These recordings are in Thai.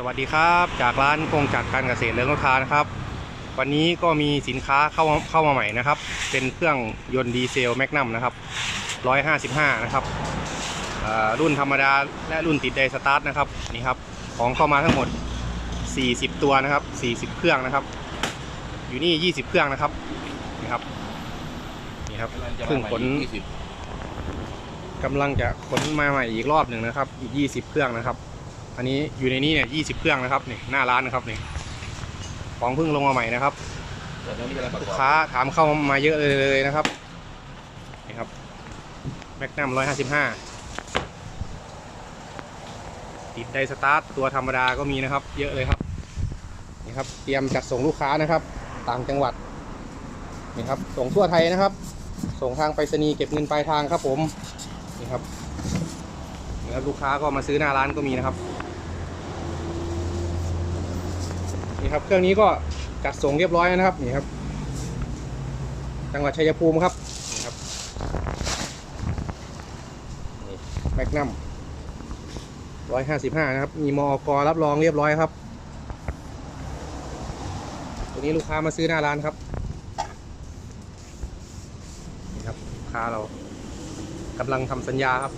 สวัสดีครับจากร้านกงจักรการเกษตรเรืองรถทานะครับ วันนี้ก็มีสินค้าเข้าเข้ามาใหม่นะครับ เป็นเครื่องยนต์ดีเซลแมกนัมนะครับ155 นะครับอ่ารุ่นธรรมดาและรุ่นติดไดสตาร์ทนะครับนี่ครับของเข้ามาทั้งหมด 40 ตัวนะครับ 40 เครื่องนะครับ อยู่นี่ 20 เครื่องนะครับนี่ครับนี่ครับเพิ่งขนกำลังจะขนมาใหม่อีกรอบหนึ่งนะครับ อีก 20 เครื่องนะครับ อันนี้อยู่ในนี้เนี่ย20เครื่องนะครับนี่หน้าร้านนะครับนี่ของเพิ่งลงมาใหม่นะครับลูกค้าถามเข้ามาเยอะเลยนะครับนี่ครับแมกนัม155ติดไดสตาร์ทตัวธรรมดาก็มีนะครับ เยอะเลยครับนี่ครับเตรียมจัดส่งลูกค้านะครับ ต่างจังหวัดนี่ครับส่งทั่วไทยนะครับ ส่งทางไปรษณีย์เก็บเงินปลายทางครับผมนี่ครับนี่ครับลูกค้าก็มาซื้อหน้าร้านก็มีนะครับ นี่ครับ เครื่องนี้ก็จัดส่งเรียบร้อยนะครับนี่ครับ จังหวัดชัยภูมิครับนี่ครับแมกนัมร้อยห้าสิบห้านะครับ มีมอกรับรองเรียบร้อยครับ ตัวนี้ลูกค้ามาซื้อหน้าร้านครับนี่ครับลูกค้าเรากำลังทำสัญญาครับ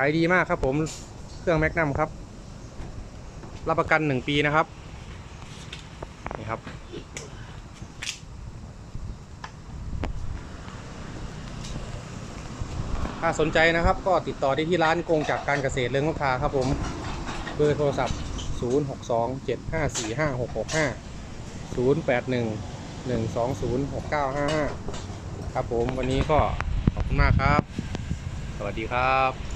ขายดีมากครับผมเครื่องแมกนัมครับ รับประกันหนึ่งปีนะครับ นี่ครับ ถ้าสนใจนะครับก็ติดต่อได้ที่ร้านกงจากการเกษตรเรืองนกทาครับผม เบอร์โทรศัพท์ 062 754 5665 081 1206955 ครับผมวันนี้ก็ขอบคุณมากครับ สวัสดีครับ